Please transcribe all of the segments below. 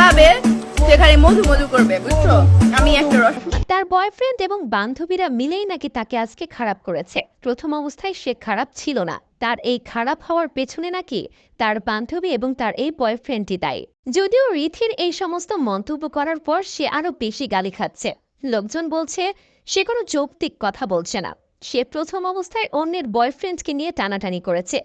পাবে সে খালি মধু মধু করবে, বুঝছ? আমি একটা রস তার বয়ফ্রেন্ড এবং বান্ধবীরা মিলেই নাকি তাকে আজকে খারাপ করেছে। প্রথম অবস্থায় সে খারাপ ছিল না। তার এই খারাপ হওয়ার পেছনে নাকি তার বান্ধবী এবং তার এই বয়ফ্রেন্ডটি দায়ী। যদিও রিথির এই সমস্ত মন্তব্য করার পর সে আরও বেশি গালি খাচ্ছে। লোকজন বলছে, সে কোনো যৌক্তিক কথা বলছে না। সে প্রথম অবস্থায় অন্যের বয়ফ্রেন্ডকে নিয়ে টানাটানি করেছে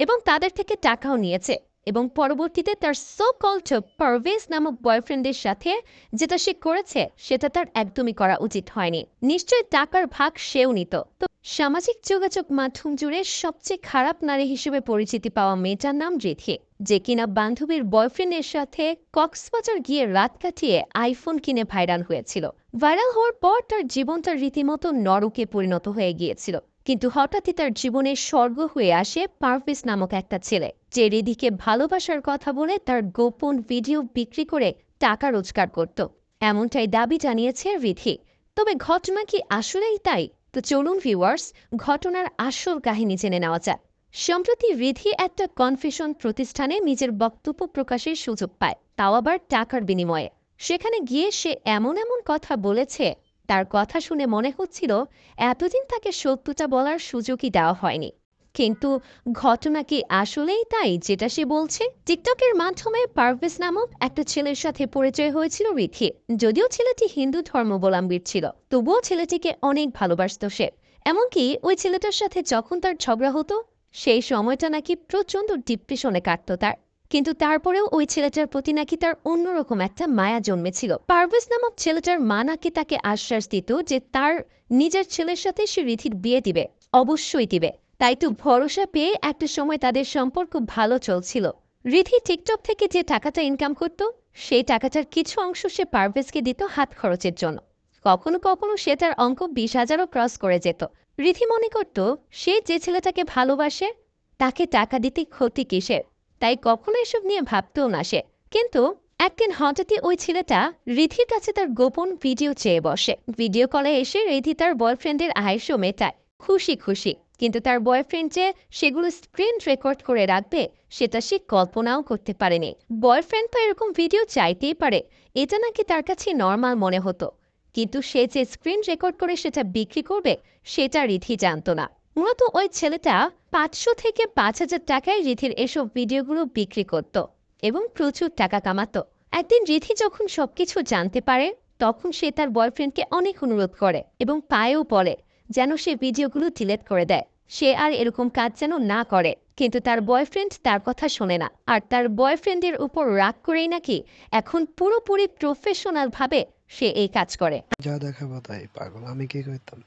এবং তাদের থেকে টাকাও নিয়েছে। এবং পরবর্তীতে তার সো কল্ড পারভেজ নামক বয়ফ্রেন্ডের সাথে যেটা সে করেছে, সেটা তার একদমই করা উচিত হয়নি। নিশ্চয় টাকার ভাগ সেও নিত। তো সামাজিক যোগাযোগ মাধ্যম জুড়ে সবচেয়ে খারাপ নারী হিসেবে পরিচিতি পাওয়া মেয়েটার নাম রিথি যে কিনা বান্ধবীর বয়ফ্রেন্ডের সাথে কক্সবাজার গিয়ে রাত কাটিয়ে আইফোন কিনে ভাইরাল হয়েছিল। ভাইরাল হওয়ার পর তার জীবনটা রীতিমতো নরকে পরিণত হয়ে গিয়েছিল। কিন্তু হঠাৎই তার জীবনে স্বর্গ হয়ে আসে পারভেজ নামক একটা ছেলে, যে রিধিকে ভালোবাসার কথা বলে তার গোপন ভিডিও বিক্রি করে টাকা রোজগার করত। এমনটাই দাবি জানিয়েছে রিধি। তবে ঘটনা কি আসলেই তাই? তো চলুন ভিউয়ার্স ঘটনার আসল কাহিনী জেনে নেওয়া যাক। সম্প্রতি রিধি একটা কনফেশন প্রতিষ্ঠানে নিজের বক্তব্য প্রকাশের সুযোগ পায়, তাও আবার টাকার বিনিময়ে। সেখানে গিয়ে সে এমন এমন কথা বলেছে তার কথা শুনে মনে হচ্ছিল এতদিন তাকে সত্যটা বলার সুযোগই দেওয়া হয়নি। কিন্তু ঘটনা কি আসলেই তাই যেটা সে বলছে? টিকটকের মাধ্যমে পারভেজ নামক একটা ছেলের সাথে পরিচয় হয়েছিল রিথির। যদিও ছেলেটি হিন্দু ধর্মাবলম্বীর ছিল, তবুও ছেলেটিকে অনেক ভালোবাসত সে। এমনকি ওই ছেলেটার সাথে যখন তার ঝগড়া হতো, সেই সময়টা নাকি প্রচণ্ড ডিপ্রেশনে কাটত তার। কিন্তু তারপরেও ওই ছেলেটার প্রতি নাকি তার অন্যরকম একটা মায়া জন্মেছিল। পারভেজ নামক ছেলেটার মা নাকি তাকে আশ্বাস দিত যে তার নিজের ছেলের সাথে সে রিথির বিয়ে দিবে, অবশ্যই দিবে। তাই তো ভরসা পেয়ে একটা সময় তাদের সম্পর্ক ভালো চলছিল। রিথি টিকটক থেকে যে টাকাটা ইনকাম করত, সেই টাকাটার কিছু অংশ সে পারভেজকে দিত হাত খরচের জন্য। কখনো কখনো সে তার অঙ্ক বিশ হাজারও ক্রস করে যেত। রিথি মনে করত, সে যে ছেলেটাকে ভালোবাসে, তাকে টাকা দিতে ক্ষতি কিসের? তাই কখনো এসব নিয়ে ভাবতেও না সে। কিন্তু একদিন হঠাৎই ওই ছেলেটা রিধির কাছে তার গোপন ভিডিও চেয়ে বসে। ভিডিও কলে এসে রিধি তার বয়ফ্রেন্ডের আয়েসও মেটায়। খুশি খুশি। কিন্তু তার বয়ফ্রেন্ড যে সেগুলো স্ক্রিন রেকর্ড করে রাখবে, সেটা সে কল্পনাও করতে পারেনি। বয়ফ্রেন্ড তো এরকম ভিডিও চাইতেই পারে। এটা নাকি তার কাছে নর্মাল মনে হতো। কিন্তু সে যে স্ক্রিন রেকর্ড করে সেটা বিক্রি করবে, সেটা রিধি জানত না। মূলত ওই ছেলেটা পাঁচশো থেকে পাঁচ হাজার টাকায় রিধির এসব ভিডিওগুলো বিক্রি করত এবং প্রচুর টাকা কামাতো। একদিন রিধি যখন সবকিছু জানতে পারে তখন সে তার বয়ফ্রেন্ডকে অনেক অনুরোধ করে এবং পায়েও পড়ে যেন সে ভিডিওগুলো ডিলেট করে দেয়। সে আর এরকম কাজ যেন না করে। কিন্তু তার বয়ফ্রেন্ড তার কথা শোনে না। আর তার বয়ফ্রেন্ডের উপর রাগ করেই নাকি এখন পুরোপুরি প্রফেশনাল ভাবে সে এই কাজ করে। যা দেখাবো তাই পাগল। আমি কি করতাম?